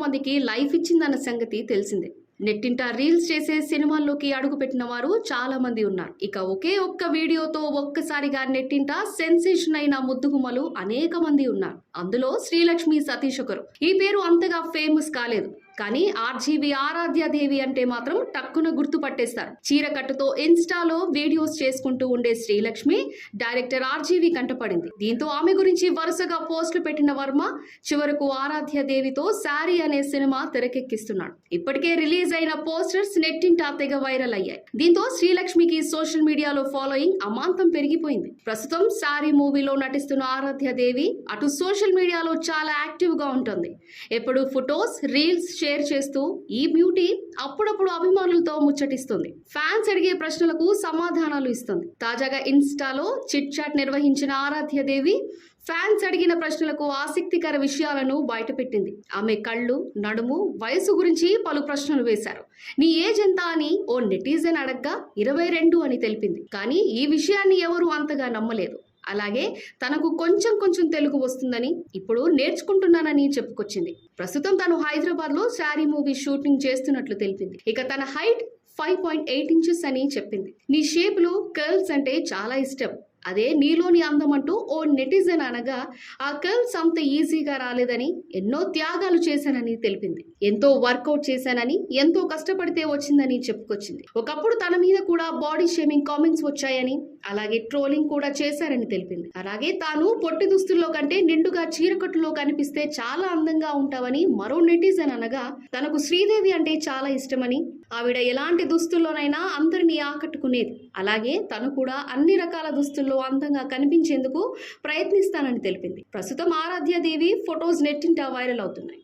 మందికి లైఫ్ ఇచ్చిందన్న సంగతి తెలిసిందే. నెట్టింట రీల్స్ చేసే సినిమాల్లోకి అడుగుపెట్టిన వారు చాలా మంది ఉన్నారు. ఇక ఒకే ఒక్క వీడియోతో ఒక్కసారిగా నెట్టింట సెన్సేషన్ అయిన ముద్దుగుమ్మలు అనేక మంది ఉన్నారు. అందులో శ్రీలక్ష్మి సతీష్ ఒకరు. ఈ పేరు అంతగా ఫేమస్ కాలేదు. కానీ ఆర్జీవి ఆరాధ్యాదేవి అంటే మాత్రం టక్కున గుర్తుపట్టేస్తారు. చీరకట్టుతో ఇన్స్టాలో వీడియోస్ చేసుకుంటూ ఉండే శ్రీలక్ష్మి డైరెక్టర్ ఆర్జీవి కంటపడింది. దీంతో ఆమె గురించి వరుసగా పోస్టులు పెట్టిన వర్మ చివరకు ఆరాధ్యదేవితో శారీ అనే సినిమా తెరకెక్కిస్తున్నాడు. ఇప్పటికే రిలీజ్ అయిన పోస్టర్స్ నెట్టింట తెగ వైరల్ అయ్యాయి. దీంతో శ్రీలక్ష్మికి సోషల్ మీడియాలో ఫాలోయింగ్ అమాంతం పెరిగిపోయింది. ప్రస్తుతం శారీ మూవీలో నటిస్తున్న ఆరాధ్యదేవి అటు సోషల్ మీడియాలో చాలా యాక్టివ్గా ఉంటుంది. ఎప్పుడు ఫొటోస్ రీల్స్ షేర్ చేస్తూ ఈ బ్యూటీ అప్పుడప్పుడు అభిమానులతో ముచ్చటిస్తుంది. ఫ్యాన్స్ అడిగే ప్రశ్నలకు సమాధానాలు ఇస్తుంది. తాజాగా ఇన్స్టాలో చిట్ చాట్ నిర్వహించిన ఆరాధ్యదేవి ఫ్యాన్స్ అడిగిన ప్రశ్నలకు ఆసక్తికర విషయాలను బయటపెట్టింది. ఆమె కళ్ళు నడుము వయసు గురించి పలు ప్రశ్నలు వేశారు. నీ ఏజ్ ఎంత అని ఓ నెటిజన్ అడగ్గా ఇరవై రెండు అని తెలిపింది. కానీ ఈ విషయాన్ని ఎవరు అంతగా నమ్మలేదు. అలాగే తనకు కొంచెం కొంచెం తెలుగు వస్తుందని ఇప్పుడు నేర్చుకుంటున్నానని చెప్పుకొచ్చింది. ప్రస్తుతం తను హైదరాబాద్లో శారీ మూవీ షూటింగ్ చేస్తున్నట్లు తెలిపింది. ఇక తన height five point eight inches అని చెప్పింది. నీ షేప్లో కర్ల్స్ అంటే చాలా ఇష్టం. అదే నీలోని అందం అంటూ ఓ నెటిజన్ అనగా ఆ కర్ల్స్ అంత ఈజీగా రాలేదని ఎన్నో త్యాగాలు చేశానని తెలిపింది. ఎంతో వర్కౌట్ చేశానని ఎంతో కష్టపడితే వచ్చిందని చెప్పుకొచ్చింది. ఒకప్పుడు తన మీద కూడా బాడీ షేమింగ్ కామెంట్స్ వచ్చాయని అలాగే ట్రోలింగ్ కూడా చేశారని తెలిపింది. అలాగే తాను పొట్టి దుస్తుల్లో కంటే నిండుగా చీరకట్టులో కనిపిస్తే చాలా అందంగా ఉంటావని మరో నెటిజన్ అనగా తనకు శ్రీదేవి అంటే చాలా ఇష్టమని ఆవిడ ఎలాంటి దుస్తుల్లోనైనా అందరినీ ఆకట్టుకునేది. అలాగే తను కూడా అన్ని రకాల దుస్తుల్లో అందంగా కనిపించేందుకు ప్రయత్నిస్తానని తెలిపింది. ప్రస్తుతం ఆరాధ్యాదేవి ఫొటోస్ నెట్టింట వైరల్ అవుతున్నాయి.